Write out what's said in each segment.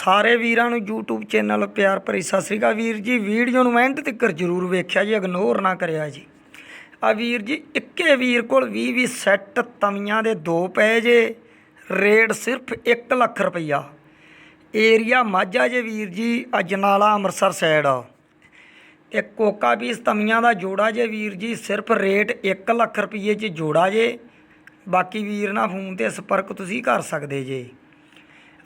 ਸਾਰੇ ਵੀਰਾਂ ਨੂੰ YouTube ਚੈਨਲ ਪਿਆਰ ਭਰੀ ਸਤਿ ਸ੍ਰੀ ਅਕਾਲ ਵੀਰ ਜੀ। ਵੀਡੀਓ ਨੂੰ ਮਿਹਨਤ ਤੱਕ ਜਰੂਰ ਵੇਖਿਆ ਜੀ ਇਗਨੋਰ ਨਾ ਕਰਿਆ ਜੀ। ਆ ਵੀਰ ਜੀ, ਇੱਕੇ ਵੀਰ ਕੋਲ 20 20 ਸੈੱਟ ਤਵੀਆਂ ਦੇ ਦੋ ਪਏ ਜੇ ਰੇਟ ਸਿਰਫ 1 ਲੱਖ ਰੁਪਈਆ। ਏਰੀਆ ਮਾਝਾ ਜੇ ਵੀਰ ਜੀ ਅਜਨਾਲਾ ਅੰਮ੍ਰਿਤਸਰ ਸਾਈਡ ਆ। ਇਹ ਕੋਕਾ ਪੀਸ ਤਵੀਆਂ ਦਾ ਜੋੜਾ ਜੇ ਵੀਰ ਜੀ, ਸਿਰਫ ਰੇਟ 1 ਲੱਖ ਰੁਪਏ 'ਚ ਜੋੜਾ ਜੇ। ਬਾਕੀ ਵੀਰ ਨਾਲ ਫੋਨ ਤੇ ਸੰਪਰਕ ਤੁਸੀਂ ਕਰ ਸਕਦੇ ਜੇ।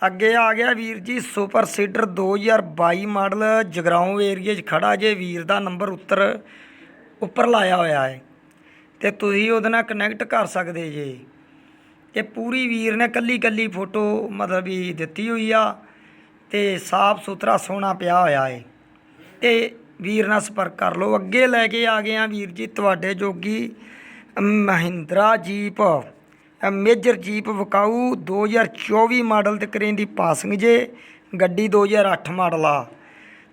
ਅੱਗੇ ਆ ਗਿਆ ਵੀਰ ਜੀ ਸੁਪਰ ਸੀਡਰ 2022 ਮਾਡਲ ਜਗਰਾਉਂ ਏਰੀਏ 'ਚ ਖੜਾ ਜੇ। ਵੀਰ ਦਾ ਨੰਬਰ ਉੱਤਰ ਉੱਪਰ ਲਾਇਆ ਹੋਇਆ ਹੈ। ਤੇ ਤੁਸੀਂ ਉਹਦੇ ਨਾਲ ਕਨੈਕਟ ਕਰ ਸਕਦੇ ਜੇ। ਇਹ ਪੂਰੀ ਵੀਰ ਨੇ ਕੱਲੀ ਕੱਲੀ ਫੋਟੋ ਮਤਲਬ ਵੀ ਦਿੱਤੀ ਹੋਈ ਆ ਤੇ ਸਾਫ਼ ਸੁਥਰਾ ਸੋਹਣਾ ਪਿਆ ਹੋਇਆ ਹੈ। ਤੇ ਵੀਰ ਨਾਲ ਸੰਪਰਕ ਕਰ ਲਓ। ਅੱਗੇ ਲੈ ਕੇ ਆ ਗਏ ਆ ਵੀਰ ਜੀ, ਤੁਹਾਡੇ ਜੋਗੀ ਮਹਿੰਦਰਾ ਜੀਪ। ਅ ਮੇਜਰ ਜੀਪ ਵਿਕਾਊ 2024 ਮਾਡਲ ਤੇ ਕਰੇ ਦੀ ਪਾਸਿੰਗ ਜੇ ਗੱਡੀ 2008 ਮਾਡਲ ਆ।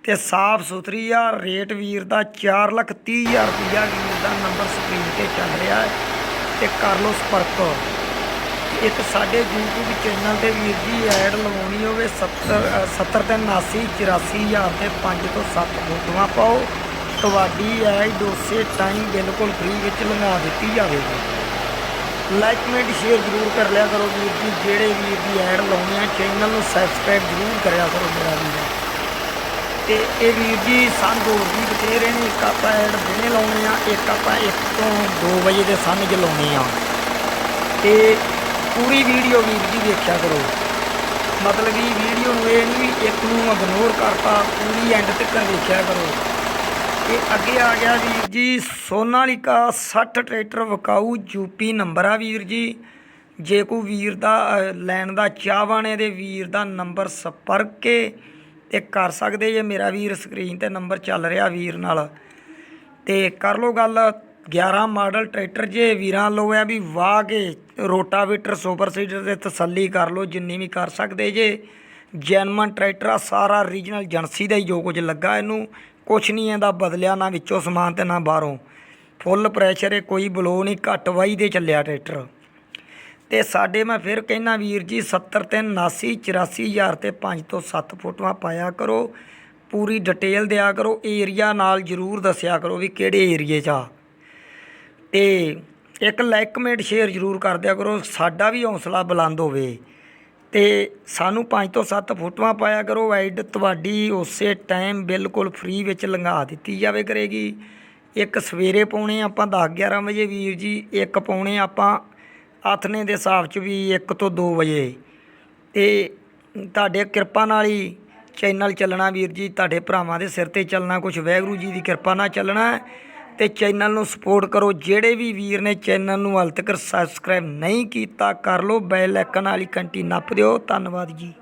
ਤੇ ਸਾਫ਼ ਸੁਥਰੀ ਆ ਰੇਟ ਵੀਰ ਦਾ 4 ਲੱਖ 30 ਹਜ਼ਾਰ ਰੁਪਈਆ ਵੀਰ ਦਾ ਨੰਬਰ ਸਕਰੀਨ ਤੇ ਚੱਲ ਰਿਹਾ ਹੈ। ਤੇ ਕਰ ਲਓ ਸੰਪਰਕ ਇੱਕ ਸਾਡੇ YouTube ਚੈਨਲ ਤੇ ਵੀਰ ਜੀ ਐਡ ਲਵਾਉਣੀ ਹੋਵੇ 70 ਅ, 70 ਤੇ 79 84 ਹਜ਼ਾਰ ਤੇ 5 ਤੋਂ 7 ਫੋਟੋਆਂ ਪਾਓ। ਤੁਹਾਡੀ ਐਡ ਉਸੇ ਟਾਈਮ ਬਿਲਕੁਲ ਫ੍ਰੀ ਵਿੱਚ ਲੰਘਾ ਦਿੱਤੀ ਜਾਵੇਗੀ। ਲਾਈਕ ਕਮੈਂਟ ਸ਼ੇਅਰ ਜ਼ਰੂਰ ਕਰ ਲਿਆ ਕਰੋ ਵੀਰ ਜੀ। ਜਿਹੜੇ ਵੀਰ ਦੀ ਐਡ ਲਾਉਣੀ ਆ ਚੈਨਲ ਨੂੰ ਸਬਸਕ੍ਰਾਈਬ ਜ਼ਰੂਰ ਕਰਿਆ ਕਰੋ ਮੇਰਾ ਵੀਰ। ਤੇ ਇਹ ਵੀਰ ਜੀ ਸਾਨੂੰ ਹੋਰ ਵੀ ਬਥੇਰੇ ਨੇ। ਇੱਕ ਆਪਾਂ ਐਡ ਦਿਨੇ ਲਾਉਣੇ ਆ, ਇੱਕ ਆਪਾਂ 1 ਤੋਂ 2 ਵਜੇ ਦੇ ਸਮੇਂ 'ਚ ਲਾਉਣੇ ਆ। ਤੇ ਪੂਰੀ ਵੀਡੀਓ ਵੀਰ ਜੀ ਦੇਖਿਆ ਕਰੋ। ਮਤਲਬ ਵੀ ਵੀਡੀਓ ਨੂੰ ਇਹ ਨਹੀਂ ਵੀ ਇੱਕ ਨੂੰ ਇਗਨੋਰ ਕਰਤਾ, ਪੂਰੀ ਐਂਡ ਤੱਕ ਦੇਖਿਆ ਕਰੋ। ਤੇ ਅੱਗੇ ਆ ਗਿਆ ਵੀਰ ਜੀ, ਸੋਨਾਲੀਕਾ 60 ਟਰੈਕਟਰ ਵਿਕਾਊ ਯੂਪੀ ਨੰਬਰ ਆ ਵੀਰ ਜੀ। ਜੇ ਕੋਈ ਵੀਰ ਦਾ ਲੈਣ ਦਾ ਚਾਹਵਾਨ ਇਹਦੇ ਵੀਰ ਦਾ ਨੰਬਰ ਸੰਪਰਕ ਕੇ ਤੇ ਕਰ ਸਕਦੇ ਜੇ। ਮੇਰਾ ਵੀਰ ਸਕਰੀਨ ਤੇ ਨੰਬਰ ਚੱਲ ਰਿਹਾ ਵੀਰ ਨਾਲ। ਤੇ ਕਰ ਲੋ ਗੱਲ 11 ਮਾਡਲ ਟਰੈਕਟਰ ਜੇ ਵੀਰਾਂ ਲੋ ਆ ਵੀ ਵਾਹ ਕੇ ਰੋਟਾਵੇਟਰ, ਸੁਪਰ ਸੀਡਰ ਤੇ ਤਸੱਲੀ ਕਰ ਲੋ ਜਿੰਨੀ ਵੀ ਕਰ ਸਕਦੇ ਜੇ। ਜੈਨਮਨ ਟਰੈਕਟਰ ਆ, ਸਾਰਾ ਰੀਜਨਲ ਏਜੰਸੀ ਦਾ ਹੀ ਜੋ ਕੁਝ ਲੱਗਾ ਇਹਨੂੰ। ਕੁਛ ਨਹੀਂ ਇਹਦਾ ਬਦਲਿਆ, ਨਾ ਵਿੱਚੋਂ ਸਮਾਨ ਤੇ ਨਾ ਬਾਹਰੋਂ। ਫੁੱਲ ਪ੍ਰੈਸ਼ਰ ਇਹ ਕੋਈ ਬਲੋ ਨਹੀਂ, ਘੱਟ ਵਾਈ ਦੇ ਚੱਲਿਆ ਟਰੈਕਟਰ। ਤੇ ਸਾਡੇ ਮੈਂ ਫਿਰ ਕਹਿਣਾ ਵੀਰ ਜੀ 70 ਤੇ 79 84 ਹਜ਼ਾਰ ਤੇ 5 ਤੋਂ 7 ਫੋਟੋਆਂ ਪਾਇਆ ਕਰੋ। ਪੂਰੀ ਡਿਟੇਲ ਦਿਆ ਕਰੋ ਏਰੀਆ ਨਾਲ ਜਰੂਰ ਦੱਸਿਆ ਕਰੋ ਵੀ ਕਿਹੜੇ ਏਰੀਏ 'ਚ ਆ। ਤੇ ਇੱਕ ਲਾਈਕ ਕਮੈਂਟ ਸ਼ੇਅਰ ਜਰੂਰ ਕਰ ਦਿਆ ਕਰੋ, ਸਾਡਾ ਵੀ ਹੌਸਲਾ ਬੁਲੰਦ ਹੋਵੇ। ਅਤੇ ਸਾਨੂੰ ਪੰਜ ਤੋਂ ਸੱਤ ਫੋਟੋਆਂ ਪਾਇਆ ਕਰੋ। ਐਡ ਤੁਹਾਡੀ ਉਸੇ ਟਾਈਮ ਬਿਲਕੁਲ ਫ੍ਰੀ ਵਿੱਚ ਲੰਘਾ ਦਿੱਤੀ ਜਾਵੇ ਕਰੇਗੀ। ਇੱਕ ਸਵੇਰੇ ਪਾਉਣੇ ਆਪਾਂ 10 11 ਵਜੇ ਵੀਰ ਜੀ, ਇੱਕ ਪਾਉਣੇ ਆਪਾਂ ਆਥਨੇ ਦੇ ਹਿਸਾਬ 'ਚ ਵੀ 1 ਤੋਂ 2 ਵਜੇ। ਤੇ ਤੁਹਾਡੇ ਕਿਰਪਾ ਨਾਲ ਹੀ ਚੈਨਲ ਚੱਲਣਾ ਵੀਰ ਜੀ, ਤੁਹਾਡੇ ਭਰਾਵਾਂ ਦੇ ਸਿਰ ਤੇ ਚੱਲਣਾ ਕੁਝ ਵਾਹਿਗੁਰੂ ਜੀ ਦੀ ਕਿਰਪਾ ਨਾਲ ਚੱਲਣਾ। ਤੇ ਚੈਨਲ ਨੂੰ ਸਪੋਰਟ ਕਰੋ। ਜਿਹੜੇ ਵੀ ਵੀਰ ਨੇ ਚੈਨਲ ਨੂੰ ਹਾਲ ਤੱਕ ਸਬਸਕ੍ਰਾਈਬ ਨਹੀਂ ਕੀਤਾ, ਕਰ ਲਓ ਬੈਲ ਆਈਕਨ ਵਾਲੀ ਘੰਟੀ ਨੱਪ ਦਿਓ। ਧੰਨਵਾਦ ਜੀ।